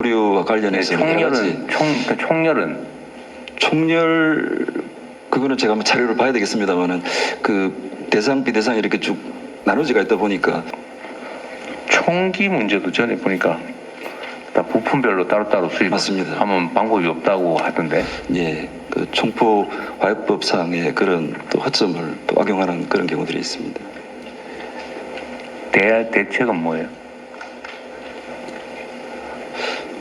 류와 네, 관련해서 총열은 총그 총열은 총열 그거는 제가 한번 자료를 봐야 되겠습니다만은 그 대상 비대상 이렇게 쭉 나눠지가 있다 보니까 총기 문제도 전에 보니까 다 부품별로 따로따로 맞습니다. 수입하면 방법이 없다고 하던데 예, 그 총포 화약법상의 그런 또 허점을 또 악용하는 그런 경우들이 있습니다. 대 대책은 뭐예요?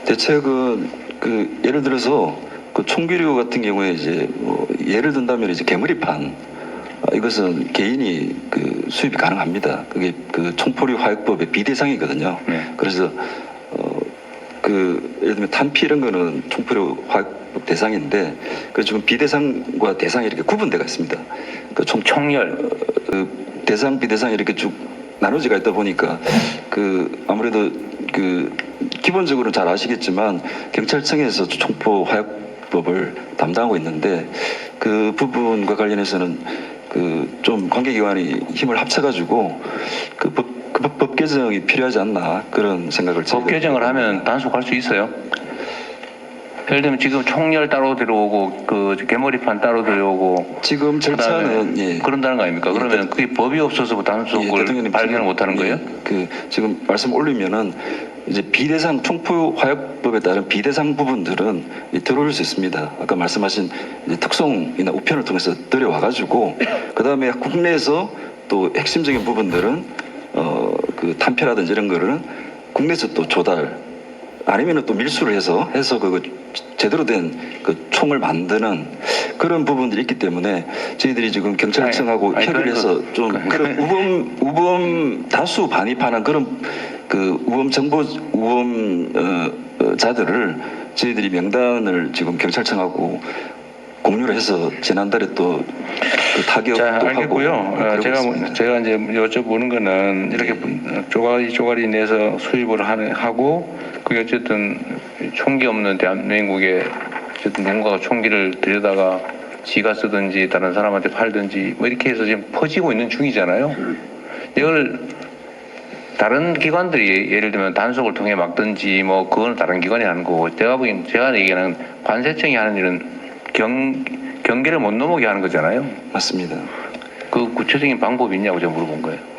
대책은 그 예를 들어서 그 총기류 같은 경우에 이제 뭐 예를 든다면 이제 개머리판 아, 이것은 개인이 그 수입이 가능합니다. 그게 그 총포류 화약법의 비대상이거든요. 네. 그래서 어 그 예를 들면 탄피 이런 거는 총포류 화약법 대상인데 그 지금 비대상과 대상이 이렇게 구분되어 있습니다. 그총 총열 그 대상 비대상 이렇게 쭉 나눠지가 있다 보니까 그 아무래도 그 기본적으로 잘 아시겠지만 경찰청에서 총포 화약법을 담당하고 있는데 그 부분과 관련해서는 그 좀 관계기관이 힘을 합쳐가지고 그 법, 그 법, 법 개정이 필요하지 않나 그런 생각을 법 개정을 하면 단속할 수 있어요? 예를 들면 지금 총열 따로 들어오고 그 개머리판 따로 들어오고 지금 절차는 예. 그런다는 거 아닙니까? 예, 그러면 그게 법이 없어서 뭐 예, 단속을 대통령님 발견을 지금, 못 하는 예, 거예요? 그 지금 말씀 올리면은 이제 비대상 총포 화약법에 따른 비대상 부분들은 이 들어올 수 있습니다. 아까 말씀하신 특송이나 우편을 통해서 들여와 가지고 그 다음에 국내에서 또 핵심적인 부분들은 어그 탄폐라든지 이런 거를 국내에서 또 조달 아니면은 또 밀수를 해서 해서 그 제대로 된 그 총을 만드는 그런 부분들이 있기 때문에 저희들이 지금 경찰청하고 아니, 아니, 협의를 해서 좀 거- 그런 우범 우범 다수 반입하는 그런 그 우범 정보 우범 어, 어, 자들을 저희들이 명단을 지금 경찰청하고 공유를 해서 지난달에 또 그 타격도 자 알겠고요. 어, 제가 뭐- 있습니다. 제가 이제 여쭤보는 거는 이렇게 네. 쪼가리 쪼가리 내서 수입을 하는 하고 그게 어쨌든 총기 없는 대한민국에 어쨌든 누군가가 총기를 들여다가 지가 쓰든지 다른 사람한테 팔든지 뭐 이렇게 해서 지금 퍼지고 있는 중이잖아요. 이걸 다른 기관들이 예를 들면 단속을 통해 막든지 뭐 그건 다른 기관이 하는 거고 제가 보기엔 제가 얘기하는 관세청이 하는 일은 경 경계를 못 넘어게 하는 거잖아요. 맞습니다. 그 구체적인 방법이 있냐고 제가 물어본 거예요.